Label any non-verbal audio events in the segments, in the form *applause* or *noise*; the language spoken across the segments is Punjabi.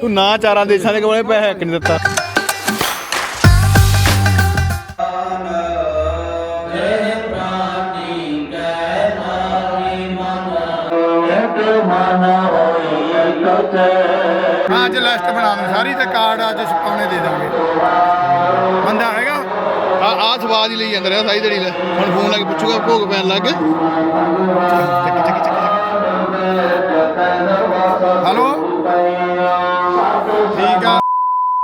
ਤੂੰ ਨਾ ਚਾਰਾਂ ਦੇਸ਼ਾਂ ਦੇ ਕੋਲੇ ਪੈਸੇ ਇੱਕ ਨਹੀਂ ਦਿੱਤਾ। ਅੱਜ ਲਿਸਟ ਬਣਾ ਦੇ ਸਾਰੀ ਤੇ ਕਾਰਡ ਅੱਜ ਛਪਾਉਣੇ ਦੇ ਦਾਂਗੇ। ਬੰਦਾ ਹੈਗਾ? ਆ ਆ ਸਵਾਦ ਹੀ ਲਈ ਜਾਂਦਾ ਰਿਹਾ ਸਾਈ ਦੜੀ ਲੈ। ਹੁਣ ਫੋਨ ਲਾ ਕੇ ਪੁੱਛੂਗਾ ਭੋਗ ਪੈਣ ਲੱਗ ਗਿਆ ਹਲੋ? ਠੀਕ ਆ।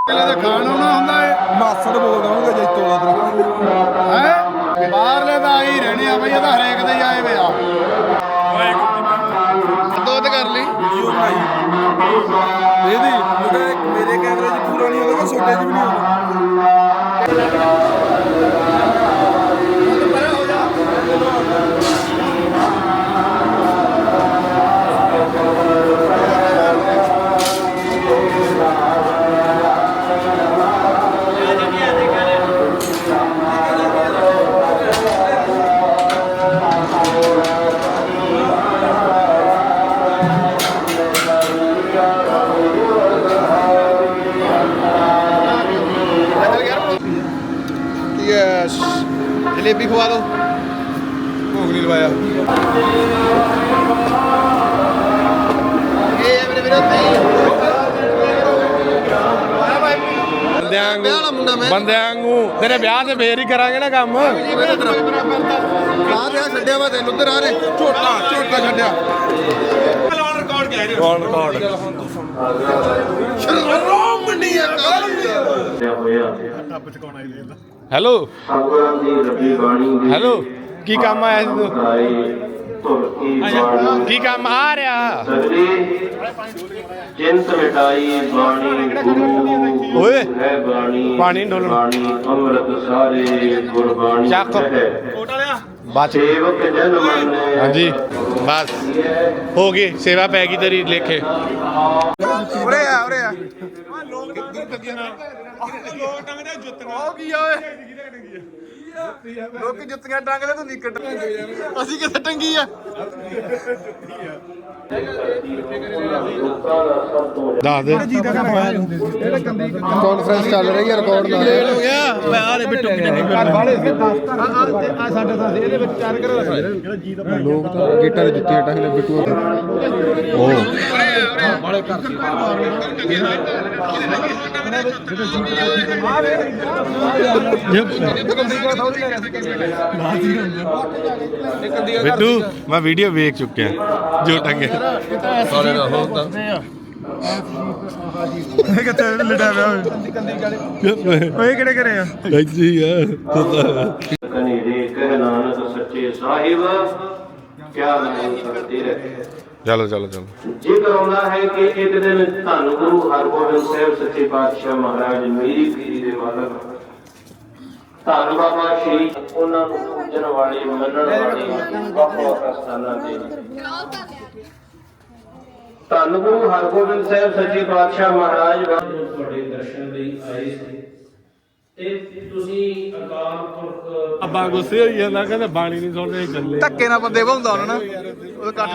ਕਿਲੇ ਦਾ ਖਾਣ ਆਉਣਾ ਹੁੰਦਾ ਏ। ਮਾਸੜ ਬੋਲਦਾ ਉਹਨੂੰ ਜੇ ਤੋਲਾ ਤਰਾ ਹੈ? ਬਾਹਰਲੇ ਦਾ ਆਈ ਰਹਿਣੇ ਆ ਬਈ ਇਹਦਾ ਹਰੇਕ ਦੇ ਆਏ ਵੇ ਆ। ਦੁੱਧ ਕਰ ਲਈ। ਵੀਡੀਓ ਬਣਾਈ। ਇਹਦੀ ਮੇਰੇ ਮੇਰੇ ਕੈਮਰੇ 'ਚ ਪੂਰਾ ਨਹੀਂ ਹੋਵੇਗਾ ਛੋਟੇ 'ਚ ਵੀ ਨਹੀਂ ਹੋਵੇਗਾ ਜਲੇਬੀ ਖਵਾ ਦੋ। ਭੋਗ ਨਹੀਂ ਲਵਾਇਆ। ਇਹ ਮੇਰੇ ਵੀਰੋ ਨਹੀਂ ਬੰਦਿਆਂ ਮੈਂ। ਬੰਦਿਆਂ ਨੂੰ ਤੇਰੇ ਵਿਆਹ ਤੇ ਫੇਰ ਹੀ ਕਰਾਂਗੇ ਨਾ ਕੰਮ। ਆ ਰਿਹਾ ਛੱਡਿਆ ਵਾ ਤੈਨੂੰ ਉੱਧਰ ਆ ਰੇ ਝੋਟਾ ਝੋਟਾ ਛੱਡਿਆ। ਕੌਣ ਕੌਣ ਸ਼ਰਮ ਮੰਡੀ ਆ ਹੈਲੋ ਸਤਿਗੁਰਾਂ ਦੀ ਰੱਬੀ ਬਾਣੀ ਦੇ ਹੈਲੋ ਕੀ ਕੰਮ ਆਇਆ ਸੀ ਤੂੰ ਕੀ ਕੰਮ ਆ ਰਿਹਾ ਸਗਲੇ ਚਿੰਤ ਮਿਟਾਈ ਬਾਣੀ ਓਏ ਪਾਣੀ ਡੋਲਣ। ਅੰਮ੍ਰਿਤ ਸਾਰੇ ਗੁਰਬਾਣੀ ਚੱਕ। ਹੈ ਬਚ ਸੇਵਕ ਜਨ ਮਨ ਹਾਂਜੀ ਬਸ ਹੋ ਗਈ ਸੇਵਾ ਪੈ ਗਈ ਤੇਰੀ ਲੇਖੇ ਉਰੇ ਆ ਉਰੇ ਆ ਲੋਕ ਜੁੱਤੀਆਂ। ਟੰਗਦੇ ਤੂੰ ਨਿਕਟ ਅਸੀਂ ਕਿੱਥੇ ਟੰਗੀ ਆ ਦੱਸ ਦੇ ਕਾਨਫਰੰਸ ਚੱਲ ਰਹੀ ਹੈ ਰਿਕਾਰਡ ਨਾਲ ਲੇਟ ਹੋ ਗਿਆ ਮੈਂ ਆ ਰੇ ਬਿੱਟੂ ਕੀ ਚੰਗੀ ਲੋਕ ਤਾਂ ਗੇਟਾਂ ਦੇ ਜੁੱਤੀਆਂ ਟੰਗਦੇ ਬਿੱਟੂ ਬਿੱਟੂ ਮੈਂ ਵੀਡੀਓ ਵੇਖ ਚੁੱਕਿਆ। ਜੋ ਟੰਗਿਆ। ਇਹ ਕਿੱਥੇ ਲਟਿਆ ਪਿਆ ਹੋਏ ਓਏ ਕਿਹੜੇ ਕਰੇ ਆ? ਹੀ ਆ ਕਨੇਰੇ ਕਹਿ ਨਾਨਕ ਸੱਚੇ ਸਾਹਿਬ ਕਿਆ ਸਕਤੇ ਰਹੇ ਚਲੋ ਚਲੋ ਚਲੋ। ਜ਼ਿਕਰ ਆਉਂਦਾ ਹੈ ਕਿ ਇੱਕ ਦਿਨ ਧੰਨ ਗੁਰੂ ਹਰਗੋਬਿੰਦ ਸਾਹਿਬ ਸੱਚੇ ਪਾਤਸ਼ਾਹ ਮਹਾਰਾਜ ਮੇਰੀ ਪੀਰੀ ਦੇ ਮਾਲਕ ਧੰਨ ਬਾਬਾ ਸ਼੍ਰੀ ਉਹਨਾਂ ਨੂੰ ਪੂਜਣ ਵਾਲੇ, ਮੰਨਣ ਵਾਲੇ ਵੱਖ ਵੱਖ ਸਥਾਨਾਂ ਤੇ। ਧੰਨ ਗੁਰੂ ਹਰਗੋਬਿੰਦ ਸਾਹਿਬ ਸੱਚੇ ਪਾਤਸ਼ਾਹ ਮਹਾਰਾਜ ਤੁਹਾਡੇ ਦਰਸ਼ਨ ਲਈ ਆਏ ਸੀ। ਤੇ ਤੁਸੀਂ ਅਕਾਲ ਪੁਰਖ ਅੱਬਾ ਗੁੱਸੇ ਹੋਈ ਜਾਂਦਾ ਕਹਿੰਦਾ ਬਾਣੀ ਨਹੀਂ ਸੁਣਦੇ ਚੱਲੇ ਧੱਕੇ ਨਾਲ ਬੰਦੇ ਭਾਉਂਦਾ ਉਹਨਾਂ ਨਾ ਉਹਦਾ ਕੱਟ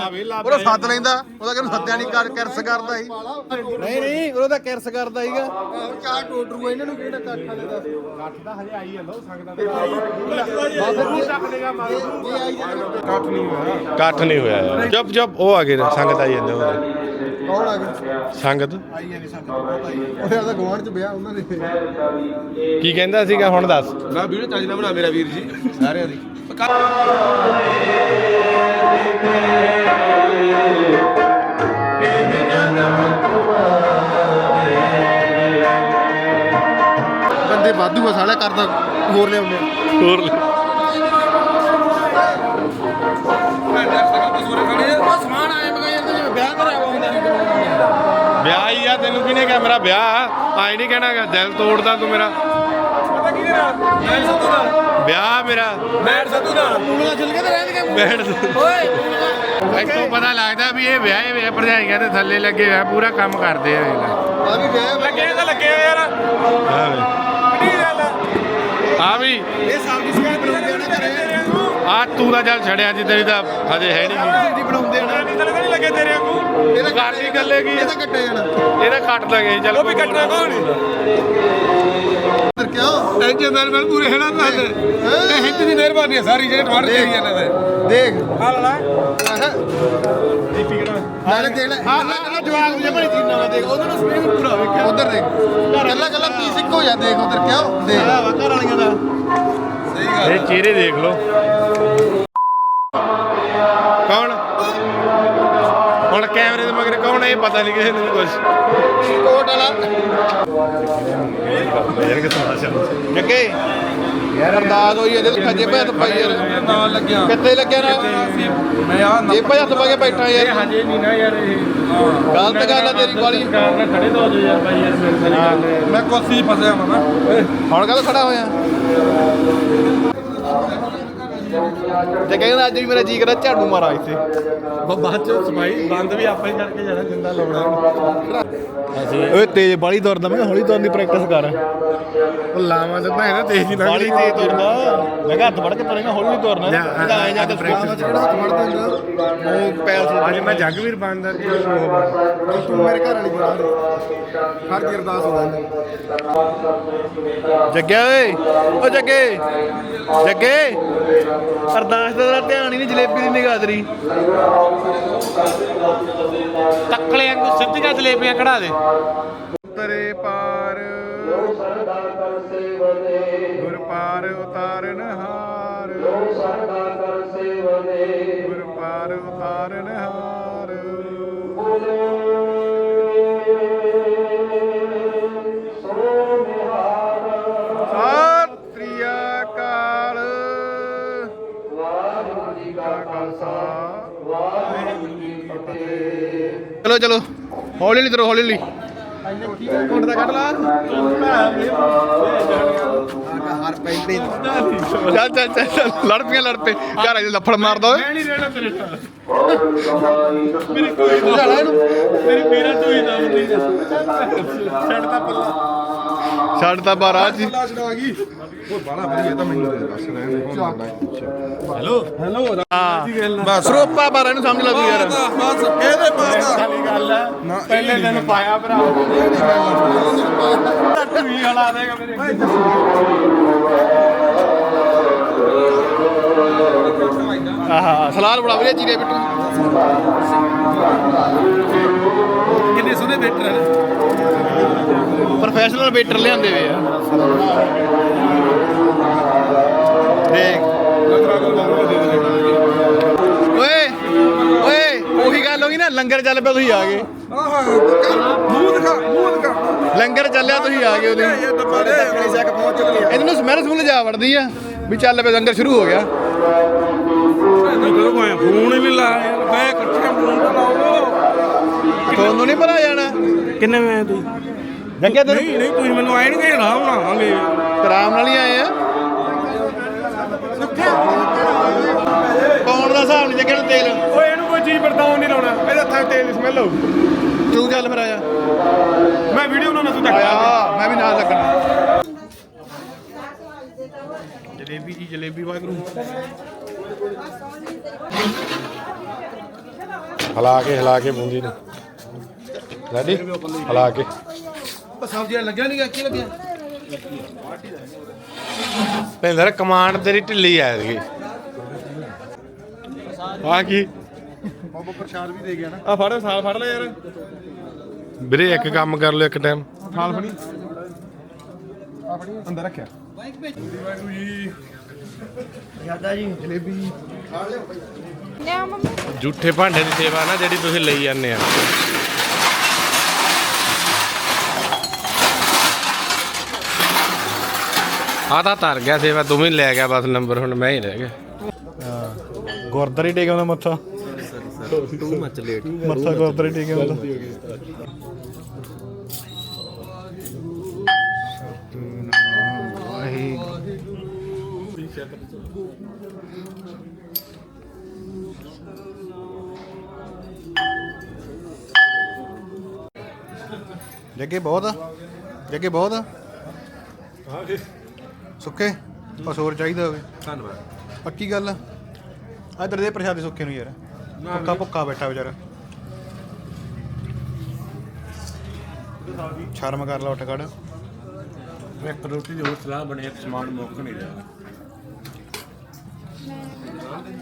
ਉਹਦਾ ਸੱਦ ਲੈਂਦਾ ਉਹਦਾ ਕਿਹਨੂੰ ਸੱਦਿਆ ਨਹੀਂ ਕਰ ਕਿਰਸ ਕਰਦਾ ਸੀ। ਨਹੀਂ ਨਹੀਂ ਉਹਦਾ ਤਾਂ ਕਿਰਸ ਕਰਦਾ ਸੀਗਾ। ਚਾਰ ਟੋਟਰੂ ਇਹਨਾਂ ਨੂੰ ਕਿਹੜਾ ਕੱਠ ਵਾਲੇ ਦਾ? ਕੱਠ ਦਾ ਹਜੇ ਆਈ ਜਾਂਦਾ ਸੰਗਦਾ ਇਕੱਠ ਨਹੀਂ ਹੋਇਆ। ਯਾਰ ਚੁੱਪ ਚੁੱਪ ਉਹ ਆ ਗਏ ਸੰਗਤ ਆਈ ਜਾਂਦੇ ਉਹਦੇ। ਕੌਣ ਆ ਗਿਆ? ਸੰਗਤ? ਆਈ ਨਹੀਂ ਸੰਗਤ ਬਹੁਤ ਆਈ ਉਹਦੇ ਦਾ ਗਵਾਂਢ ਚ ਵਿਆਹ ਉਹਨਾਂ ਦੇ। ਕੀ ਕਹਿੰਦਾ ਸੀਗਾ? ਹੁਣ ਦੱਸ। ਮੈਂ ਵੀਡੀਓ ਚੱਜ ਨਾਲ ਬਣਾ ਮੇਰਾ ਵੀਰ ਜੀ। ਸਾਰਿਆਂ ਦੀ। ਬੰਦੇ ਵਾਧੂ ਆ ਸਾਲਾ ਕਰਦਾ ਹੋਰ ਲਿਆਉਂਦੇ ਆ। ਹੋਰ ਲੈ। ਵਿਆਹ ਤੈਨੂੰ ਕਿਹਨੇ ਕਿਹਾ? ਮੇਰਾ ਵਿਆਹ ਆਈ ਨਹੀਂ ਕਹਿਣਾਗਾ ਦਿਲ ਤੋੜਦਾ ਤੂੰ ਮੇਰਾ। ਵਿਆਹ ਮੇਰਾ। ਮੈਟ ਸੱਦੂ ਨਾ ਪੂਣਾ ਛਿਲਕੇ ਤੇ ਰਹਿੰਦੀਆਂ ਬੈਠ ਓਏ। ਇੱਥੋਂ ਪਤਾ ਲੱਗਦਾ ਵੀ ਇਹ ਵਿਆਹੇ ਵੇ ਭਰਜਾਈਆਂ ਦੇ ਥੱਲੇ ਲੱਗੇ ਹੋਇਆ ਪੂਰਾ ਕੰਮ ਕਰਦੇ ਆ ਆ ਵੀ ਵਿਆਹ ਲੱਗੇ ਤਾਂ ਲੱਗੇ ਯਾਰ। ਆ ਵੇ। ਆ? ਵੀ। ਇਹ ਸਬਜ਼ੀ ਸੁਕਾ ਬਣਾਉਂਦੇ ਆ ਨਾ ਘਰੇ। ਆ ਤੂੰ ਦਾ ਜਲ ਛੜਿਆ ਜੀ ਤੇਰੀ ਤਾਂ ਹਜੇ ਹੈ ਨਹੀਂ ਬਣਾਉਂਦੇ ਆ ਨਾ। ਨਹੀਂ ਲੱਗੇ ਤੇਰੇ ਵਾਂਗੂ? ਇਹਦਾ ਕਰਨੀ ਗੱਲੇ ਕੀ ਇਹ ਤਾਂ ਕੱਟੇ ਜਾਣਾ। ਇਹਦਾ ਕੱਟ ਦਾਂਗੇ ਚਲ ਉਹ ਵੀ ਕੱਟਣਾ ਕੌਣ ਫਿਰ ਕਿਉਂ? ਟੈਂਸ਼ਨ ਨਾਲ ਮੈਂ ਪੂਰੇ ਹੈਣਾ ਨਾਲ। ਇਹ ਹਿੱਤ ਦੀ ਮਿਹਰਬਾਨੀ ਹੈ ਸਾਰੀ ਜਿਹੜੇ ਟਮਾਟਰ ਤੇਰੀ ਜਾਂਦੇ ਨੇ। ਦੇਖ। ਆ ਲੈ। ਨਾਲੇ ਦੇਖ ਲੈ। ਆ ਜਵਾਬ ਜਮਾ ਨਹੀਂ ਚੀਨਾ ਵਾ ਦੇਖ ਉਧਰ ਨੂੰ ਸਪੀਡ ਪੂਰਾ ਵੇਖਿਆ। ਉਧਰ ਦੇਖ। ਕੱਲਾ ਕੱਲਾ ਪੀਸ ਇੱਕੋ ਜਾ ਦੇਖ ਉਧਰ ਕਿਉਂ? ਦੇਖ। ਘਰ ਵਾਲੀਆਂ ਦਾ। ਇਹ ਚਿਹਰੇ ਦੇਖ ਲਓ। ਹੈ ਇਹ ਪਤਾ ਨਹੀਂ ਕਿਸੇ ਨੂੰ ਕੁਝ ਕੋਟ ਵਾਲਾ। ਯਾਰ ਕਿ ਤਮਾਸ਼ਾ ਜੱਗੇ? ਯਾਰ ਅਰਦਾਸ ਹੋਈ ਇਹਦੇ ਖੱਜੇ ਪੈ ਹੱਥ ਪਾਈ ਯਾਰ। ਨਾਲ ਲੱਗਿਆ। ਕਿੱਥੇ ਲੱਗਿਆ ਨਾ? ਮੈਂ ਆ ਜੇ ਪੈ ਹੱਥ ਪਾ ਕੇ ਬੈਠਾ ਯਾਰ। ਹਜੇ ਨਹੀਂ ਨਾ ਯਾਰ ਇਹ। ਗਲਤ ਗੱਲ ਆ ਤੇਰੀ ਵਾਲੀ। ਖੜੇ ਤੋਂ ਹੋ ਯਾਰ ਭਾਈ ਯਾਰ ਮੈਂ ਕੋਸੀ ਫਸਿਆ ਹਾਂ ਨਾ। ਹੁਣ ਕਦੋਂ ਖੜਾ ਹੋਇਆ? ਤੇ ਕਹਿੰਦਾ ਅੱਜ ਵੀ ਮੇਰਾ ਜੀ ਕਰਾ ਝਾੜੂ ਮਾਰਾ ਇੱਥੇ। ਬਾਅਦ ਚ ਸਫ਼ਾਈ ਬੰਦ ਵੀ ਆਪਾਂ ਹੀ ਕਰਕੇ ਜਾਣਾ ਜਿੰਦਾ ਲਾਉਣਾ ਓਏ ਤੇਜ਼ ਬਾਲੀ ਦੌੜਦਾ ਮੈਂ ਕਿਹਾ ਹੌਲੀ ਦੌੜਨ ਦੀ ਪ੍ਰੈਕਟਿਸ ਕਰ। ਉਹ ਲਾਵਾਂ ਤੇ ਨਾ ਤੇਜ਼ ਹੀ ਬਾਲੀ ਤੇਜ਼ ਦੌੜਦਾ ਮੈਂ ਕਿਹਾ ਹੱਥ ਫੜ ਕੇ ਤੁਰੇਗਾ ਹੌਲੀ ਹੌਲੀ ਦੌੜਨਾ ਤਾਂ ਐ ਜਾ ਕੇ ਪ੍ਰੈਕਟਿਸ ਜਿਹੜਾ ਹੱਥ ਫੜ ਦਿੰਦਾ ਉਹ ਪੈਰ ਸੁੱਟ ਅੱਜ ਮੈਂ ਜੱਗਵੀਰ ਬੰਦਾ ਤੂੰ ਮੇਰੇ ਘਰ ਵਾਲੀ ਬਣਾ ਦੇ। ਹਰ ਦੀ ਅਰਦਾਸ ਹੋ ਜਾਂਦੀ। ਜੱਗੇ ਓਏ ਓ ਜੱਗੇ। ਜੱਗੇ। ਅਰਦਾਸ ਦਾ ਤੇਰਾ ਧਿਆਨ ਹੀ ਨਹੀਂ ਜਲੇਬੀ ਦੀ ਨਿਗਾਹ ਤੇਰੀ। ਤੱਕਲੇ ਵਾਂਗੂ ਸਿੱਧੀਆਂ ਜਲੇਬੀਆਂ ਕਢਾ ਦੇ। ਤਰੇ ਪਾਰ। ਗੁਰ ਪਾਰ ਉਤਾਰਨ ਹਾਰ। ਗੁਰ ਪਾਰ ਉਤਾਰਨ ਹਾਰ। ਖਾਲਸਾ ਵਾਹਿਗੁਰੂ ਜੀ ਕੀ ਫਤਿਹ। ਚਲੋ ਚਲੋ। ਹੌਲੀ ਹੌਲੀ ਤਰੋ ਹੌਲੀ ਹੌਲੀ। ਕੁੰਡ ਦਾ ਕੱਢ ਲਾ। ਹਰ ਪੈਂਦੇ ਚੱਲ ਚੱਲ ਚੱਲ ਚੱਲ, ਲੜ ਪੀਆਂ ਲੜ ਪਏ। ਘਰ ਆ ਲੱਫੜ ਮਾਰਦਾ ਓਏ ਨਹੀਂ ਰਹਿਣਾ ਤੇਰੇ ਨਾਲ। ਬੁਝਾ ਲੈ ਇਹਨੂੰ। ਮੇਰੀ ਮੇਰਾ ਢੋਈ ਦਾ ਹੁੰਦੀ ਛੱਡਦਾ ਪੱਲਾ। ਛੱਡ ਤਾਂ ਬਾਰਾ ਜੀ। ਪੱਲਾ ਛਡਾ ਗਈ। ਉਹ ਬਾਲਾ ਵਧੀਆ ਤਾਂ ਮੈਨੂੰ ਦੇ ਦੱਸ ਰਹੇ ਹੈਲੋ। ਹੈਲੋ ਬਸ ਸਰੋਪਾ ਬਾਰਾ ਇਹਨੂੰ ਸਮਝ ਲੱਗ ਯਾਰ। ਬਸ ਇਹਦੇ ਪਾਤਾ ਖਾਲੀ ਗੱਲ ਹੈ। ਪਹਿਲੇ ਦਿਨ ਪਾਇਆ ਭਰਾ। ਢੂਈ ਹਲਾ ਦੇਗਾ ਮੇਰੇ। ਆਹਾ ਸਲਾਦ ਬੜਾ ਵਧੀਆ ਚੀਰੇ ਬਿੱਟੂ। ਕਿੰਨੇ ਸੋਹਣੇ ਬੈਠੇ ਨੇ ਪ੍ਰੋਫੈਸ਼ਨਲ ਵੇਟਰ ਲਿਆਂਦੇ ਵੇ ਆ। ਦੇਖ। ਓਏ ਓਏ ਉਹੀ ਗੱਲ ਹੋ ਗਈ ਨਾ ਲੰਗਰ ਚੱਲ ਪਿਆ ਤੁਸੀਂ ਆ ਗਏ। ਆਹ ਮੂੰਹ ਦਿਖਾ ਮੂੰਹ ਦਿਖਾ ਲੰਗਰ ਚੱਲਿਆ ਤੁਸੀਂ ਆ ਗਏ ਉਹਦੇ। ਇਹਨਾਂ ਨੂੰ ਸਮੈਲ ਸਮੂਲ ਜਾ ਵੜਦੀ ਆ ਵੀ ਚੱਲ ਪਿਆ ਲੰਗਰ ਸ਼ੁਰੂ ਹੋ ਗਿਆ। ਫੋਨ ਹੀ ਨਹੀਂ ਲਾਇਆ ਮੈਂ ਇਕੱਠੇ ਫੋਨ ਲਾਓ ਤੁਹਾਨੂੰ ਨਹੀਂ ਪਤਾ ਜਾਣਾ। ਕਿੰਨੇ ਮੈਂ ਤੂੰ ਜੱਗੇ ਤੈਨੂੰ ਨਹੀਂ ਨਹੀਂ ਤੁਸੀਂ ਮੈਨੂੰ ਆਏ ਨਹੀਂ ਕਿ ਆਰਾਮ ਨਾਲ ਆਵਾਂਗੇ ਆਰਾਮ ਨਾਲ ਹੀ ਆਏ ਆ? ਕੌਣ ਦਾ ਹਿਸਾਬ ਨਹੀਂ ਜੱਗੇ ਨੂੰ ਤੇਲ। ਓਏ ਇਹਨੂੰ ਕੋਈ ਚੀਜ਼ ਵਰਤਾਉਣ ਨਹੀਂ ਲਾਉਣਾ। ਇਹਦੇ ਹੱਥਾਂ 'ਚ ਤੇਲ ਦੀ ਸਮੈਲ ਆਊ। ਤੂੰ ਚੱਲ ਫਿਰ ਆਇਆ ਮੈਂ ਵੀਡੀਓ ਬਣਾਉਣਾ ਤੂੰ ਚੱਕ। ਆਇਆ ਮੈਂ ਵੀ ਨਾਲ ਲੱਗਣਾ ਜਲੇਬੀ ਜੀ ਜਲੇਬੀ ਵਾਗਰੂ ਹਿਲਾ ਕੇ ਹਿਲਾ ਕੇ ਬੂੰਦੀ ਨੂੰ। ਰੈਡੀ ਹਿਲਾ ਕੇ। ਸਬਜ਼ੀਆਂ ਲੱਗਿਆ ਨਹੀਂ ਕੀ ਲੱਗਿਆ? ਭਿੰਦਰ ਕਮਾਂਡ ਤੇਰੀ ਢਿੱਲੀ ਆ ਗਈ ਆ ਕੀ? ਬਾਬਾ ਪ੍ਰਸ਼ਾਦ ਵੀ ਦੇ ਗਿਆ ਨਾ। ਆ ਫੜ ਸਾਲ ਫੜ ਲੈ ਯਾਰ। ਵੀਰੇ ਇੱਕ ਕੰਮ ਕਰ ਲਿਓ ਇੱਕ ਟਾਈਮ ਥਾਲ ਫੜੀ। ਆ ਫੜੀ। ਅੰਦਰ ਰੱਖਿਆ। ਵਾਹਿਗੁਰੂ ਜੀ ਲਿਆ ਮੰਮੀ ਜੂਠੇ ਭਾਂਡੇ ਦੀ ਸੇਵਾ ਨਾ ਜਿਹੜੀ ਤੁਸੀਂ ਲਈ ਜਾਂਦੇ ਆ। ਆ ਤਾਂ ਤਰ ਗਿਆ ਸੇਵਾ, ਤੂੰ ਵੀ ਲੈ ਗਿਆ ਬਸ ਨੰਬਰ ਹੁਣ ਮੈਂ ਹੀ ਰਹਿ ਗਿਆ। ਗੁਰਦਾਰੇ ਟੇਕ ਆਉਂਦਾ ਮੱਥਾ। ਟੂ ਮੱਚ ਲੇਟ ਮੱਥਾ ਗੁਰਦਾਰੇ ਟੇਕ ਆਉਂਦਾ। ਜੱਗੇ ਬਹੁਤ ਆ? ਜੱਗੇ ਬਹੁਤ ਆ? ਸੁੱਕੇ ਬਸ ਹੋਰ ਚਾਹੀਦਾ ਹੋਵੇ। ਧੰਨਵਾਦ। ਪੱਕੀ ਗੱਲ ਆ। ਇਧਰ ਦੇ ਪ੍ਰਸ਼ਾਦੇ ਸੁੱਕੇ ਨੂੰ ਯਾਰ। ਭੁੱਖਾ ਭੁੱਖਾ ਬੈਠਾ ਵਿਚਾਰਾ। ਸ਼ਰਮ ਕਰ ਲਾ ਉੱਠ ਖੜ। ਇੱਕ ਰੋਟੀ ਦੀ ਹੋਰ ਸਲਾਹ ਬਣੇ ਇੱਕ ਸਮਾਨ ਮੁੱਕ ਨਹੀਂ ਰਿਹਾ।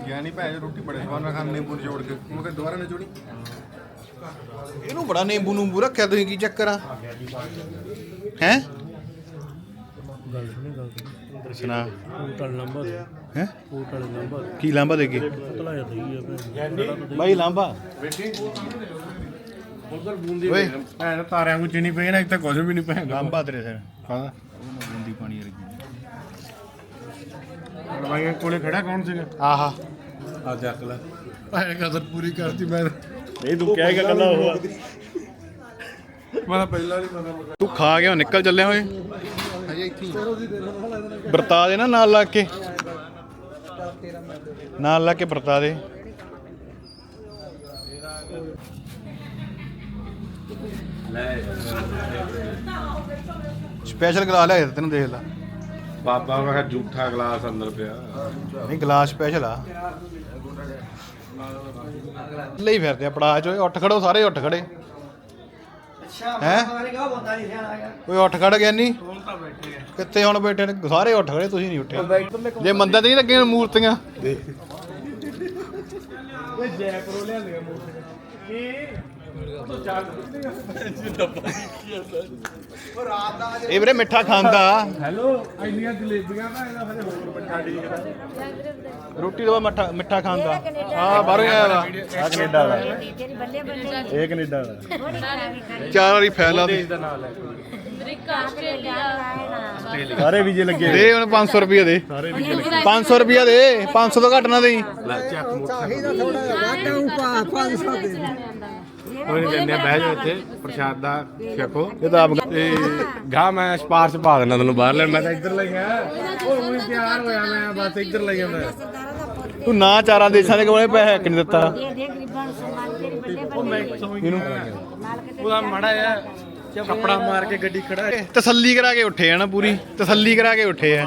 ਗਿਆਨੀ ਭੈਣ ਰੋਟੀ ਬੜੇ ਸਵਾਦ ਨਾਲ ਖਾਣ ਨਿੰਬੂ ਨਿਚੋੜ ਕੇ। ਮੈਂ ਕਿਹਾ ਦੁਬਾਰਾ ਨਿਚੋੜੀ ਇਹਨੂੰ ਬੜਾ ਨਿੰਬੂ ਨੂੰਬੂ ਰੱਖਿਆ ਤੁਸੀਂ ਕੀ ਚੱਕਰ ਆ? ਹੈ? ਸੁਣਾ ਹੋਟਲ ਨੰਬਰ। ਹੈ? Hotel number. ਕੀ ਲਾਂਬਾ ਦੇ ਕੇ? ਪਤਲਾ ਜਿਹਾ ਦਈ ਆ ਬਾਈ ਲਾਂਬਾ ਓਏ। ਭੈਣ ਤਾਰਿਆਂ ਨੂੰ ਚੀਨੀ ਪਈ ਨਾ ਇੱਕ ਤਾਂ ਕੁਝ ਵੀ ਨਹੀਂ ਭੈਣ ਲਾਂਬਾ ਤੇਰੇ ਸਿਰ। ਹਾਂ। ਬੁੰਦੀ ਪਾਣੀ ਵਰਗੀ ਰਵਾਈਆਂ ਕੋਲੇ ਖੜਾ ਕੌਣ ਸੀਗਾ? ਆਹਾ। ਆ ਚੱਕ ਲੈ। ਭੈਣ ਕਦਰ ਪੂਰੀ ਕਰਤੀ ਮੈਂ। ਨਹੀਂ ਤੂੰ ਕਹਿ ਕੇ ਕੱਲਾ ਹੋਆ ਮੈਂ ਤਾਂ ਪਹਿਲਾਂ ਨਹੀਂ ਪਤਾ ਤੂੰ ਖਾ ਗਿਆ ਨਿਕਲ ਚੱਲਿਆ ਓਏ। ਹਜੇ ਇੱਥੇ ਵਰਤਾ ਦੇ ਨਾ ਨਾਲ ਲਾ ਕੇ। ਨਾਲ ਲਾ ਕੇ ਵਰਤਾ ਦੇ। ਸਪੈਸ਼ਲ ਗਲਾਸ ਲਿਆ ਤੈਨੂੰ ਦੇਖ ਲਾ। ਬਾਬਾ ਮੈਂ ਕਿਹਾ ਝੂਠਾ ਗਲਾਸ ਅੰਦਰ ਪਿਆ। ਨਹੀਂ ਗਲਾਸ ਸਪੈਸ਼ਲ ਆ। ਲਈ ਫਿਰਦੇ ਆ ਪੜਾ ਚ ਓਏ ਉੱਠ ਖੜੋ ਸਾਰੇ ਉੱਠ ਖੜੇ। ਹੈ? ਓਏ ਉੱਠ ਖੜ ਗਿਆ ਨਹੀਂ ਕਿੱਥੇ ਹੁਣ ਬੈਠੇ ਨੇ? ਸਾਰੇ ਉੱਠ ਖੜੇ ਤੁਸੀਂ ਨਹੀਂ ਉੱਠੇ। ਜੇ ਮੰਦਰ ਤੇ ਨਹੀਂ ਲੱਗੀਆਂ ਮੂਰਤੀਆਂ? ਇਹ ਵੀਰੇ ਮਿੱਠਾ ਖਾਂਦਾ। ਹੈਲੋ ਇੰਨੀਆਂ ਜਲੇਬੀਆਂ ਨਾ ਇਹਦਾ ਹਜੇ ਹੋਰ ਬੱਚਾ ਠੀਕ ਰੋਟੀ ਤੋਂ ਬਾਅਦ ਮਿੱਠਾ ਮਿੱਠਾ ਖਾਂਦਾ। ਆ ਬਾਹਰੋਂ ਹੀ ਆਇਆ ਵਾ। ਆ ਕੈਨੇਡਾ ਦਾ। ਇਹ ਕੈਨੇਡਾ ਦਾ। ਥੋੜੀ ਚਾਰ ਵਾਰੀ ਫੈਲਾ ਦੇ ਅਮਰੀਕਾ ਆਸਟ੍ਰੇਲੀਆ। ਸਾਰੇ ਵੀਜ਼ੇ ਲੱਗੇ ਦੇ ਹੁਣ 500 ਰੁਪਏ ਦੇ। 500 ਰੁਪਏ ਦੇ। 500 ਤੋਂ ਘੱਟ ਨਾ ਦੇਈ। ਕੋਈ ਨਹੀਂ ਦਿੰਦੇ ਬਹਿ ਜਾਓ ਇੱਥੇ ਪ੍ਰਸ਼ਾਦ ਦਾ ਛਕੋ। ਇਹ ਤਾਂ ਆਪ ਤੇ ਗਾ ਮੈਂ ਸਪਾਰਸ਼ ਪਾ ਦੇਣਾ ਤੈਨੂੰ ਬਾਹਰ ਲੈਣ ਮੈਂ ਤਾਂ ਇੱਧਰ ਲੈ ਗਿਆ ਉਹ ਵੀ ਤਿਆਰ ਹੋਇਆ ਮੈਂ ਬਸ ਇੱਧਰ ਲੈ ਜਾਂਦਾ ਤੂੰ ਨਾ ਚਾਰਾਂ ਦੇਸ਼ਾਂ ਦੇ ਕੋਲੇ ਪੈਸੇ ਕਿ ਨਹੀਂ ਦਿੱਤਾ। ਇਹ ਦੇਖ ਗਰੀਬਾਂ ਨੂੰ ਸਨਮਾਨ ਤੇਰੀ ਬੱਲੇ ਬੱਲੇ ਇਹਨੂੰ ਮਾਲਕ ਤੇ ਉਹਦਾ ਮੜਾ ਆ ਕੱਪੜਾ ਮਾਰ ਕੇ ਗੱਡੀ ਖੜਾ ਤਸੱਲੀ ਕਰਾ ਕੇ ਉੱਠੇ ਆ ਨਾ ਪੂਰੀ ਤਸੱਲੀ ਕਰਾ ਕੇ ਉੱਠੇ ਆ।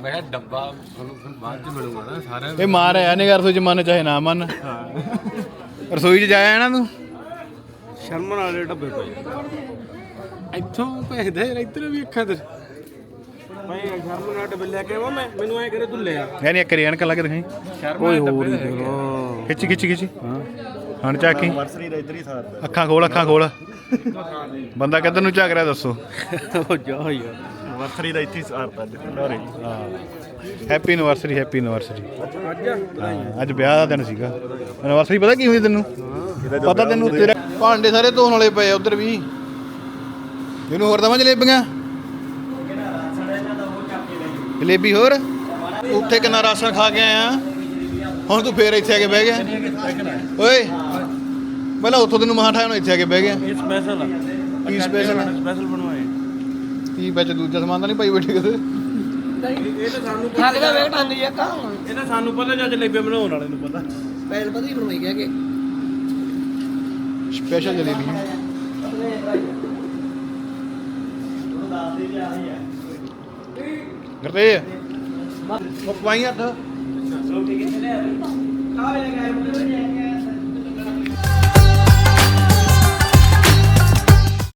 ਮੈਂ ਡੱਬਾ ਤੁਹਾਨੂੰ ਫਿਰ ਬਾਅਦ ਚ ਮਿਲੂਗਾ ਨਾ ਸਾਰਿਆਂ ਇਹ ਮਾਰ ਆਇਆ ਨੇ ਰਸੋਈ ਚ ਮਨ ਚਾਹੇ ਨਾ ਮਨ। ਰਸੋਈ ਚ ਜਾਇਆ ਨਾ? ਤੂੰ ਸ਼ਰਮਨ ਵਾਲੇ ਡੱਬੇ ਪਏ। ਇੱਥੋਂ ਪੈਸੇ ਦੇ ਇੱਧਰ ਵੀ ਅੱਖਾਂ ਤੇ। ਮੈਂ ਸ਼ਰਮਨ ਵਾਲੇ ਡੱਬੇ ਲੈ ਕੇ ਆਵਾਂ ਮੈਂ ਮੈਨੂੰ ਐ ਕਰੇ ਤੂੰ ਲੈ ਆ ਯਾਨੀ ਇੱਕ ਰਿਆਨ ਲਾ ਕੇ ਦਿਖਾਈ। ਓਏ ਹੋਰ ਖਿੱਚੀ ਖਿੱਚੀ ਖਿੱਚੀ। ਹਣ ਚਾਕੀ ਵਰਸਰੀ ਦਾ ਇੱਧਰ ਹੀ ਸਾਰਦਾ ਅੱਖਾਂ ਖੋਲ ਅੱਖਾਂ ਖੋਲ। ਬੰਦਾ ਕਿੱਧਰ ਨੂੰ ਝਾਕ ਰਿਹਾ ਦੱਸੋ। *laughs* ਉਹ ਜਾ ਯਾਰ। ਵਰਸਰੀ ਦਾ ਇੱਥੇ ਹੀ ਸਾਰਦਾ ਡੋਰੇ ਹੈਪੀ ਐਨਵਰਸਰੀ ਹੈਪੀ ਐਨਵਰਸਰੀ ਅੱਜ ਵਿਆਹ ਦਾ ਦਿਨ ਸੀਗਾ। ਐਨਵਰਸਰੀ ਪਤਾ ਕੀ ਹੋਈ ਤੈਨੂੰ? ਪਤਾ ਤੈਨੂੰ ਤੇਰੇ ਭਾਂਡੇ ਸਾਰੇ ਧੋਣ ਵਾਲੇ ਪਏ ਉਧਰ ਵੀ। ਇਹਨੂੰ ਹੋਰ ਦਵਾਂ ਜਲੇਬੀਆਂ? ਜਲੇਬੀ ਹੋਰ? ਉੱਥੇ ਕਿੰਨਾ ਰਾਸ਼ਨ ਖਾ ਕੇ ਆਇਆ? ਹੁਣ ਤੂੰ ਫੇਰ ਇੱਥੇ ਆ ਕੇ ਬਹਿ ਗਿਆ। ਓਏ ਪਹਿਲਾਂ ਉੱਥੋਂ ਤੈਨੂੰ ਮਹਾਂ ਠਾਇਆ ਹੁਣ ਇੱਥੇ ਆ ਕੇ ਬਹਿ ਗਿਆ। ਇਹ ਸਪੈਸ਼ਲ ਆ। ਕੀ ਸਪੈਸ਼ਲ ਸਪੈਸ਼ਲ ਬਣਵਾਏ। ਕੀ ਵਿੱਚ ਦੂਜਾ ਸਮਾਨ ਤਾਂ ਨਹੀਂ ਪਾਈ ਬੈਠੇ ਕਿਤੇ ਇਹ ਤਾਂ ਸਾਨੂੰ ਪਤਾ ਵੇਟ ਆਂਦੀ ਆ ਇਹ ਤਾਂ ਸਾਨੂੰ ਪਤਾ ਜਾਂ ਜਲੇਬੀ ਬਣਾਉਣ ਵਾਲੇ ਨੂੰ ਪਤਾ। ਸਪੈਸ਼ਲ ਜਲੇਬੀ। ਕਰਦੇ ਉਹ ਪਾਈ ਹੱਥ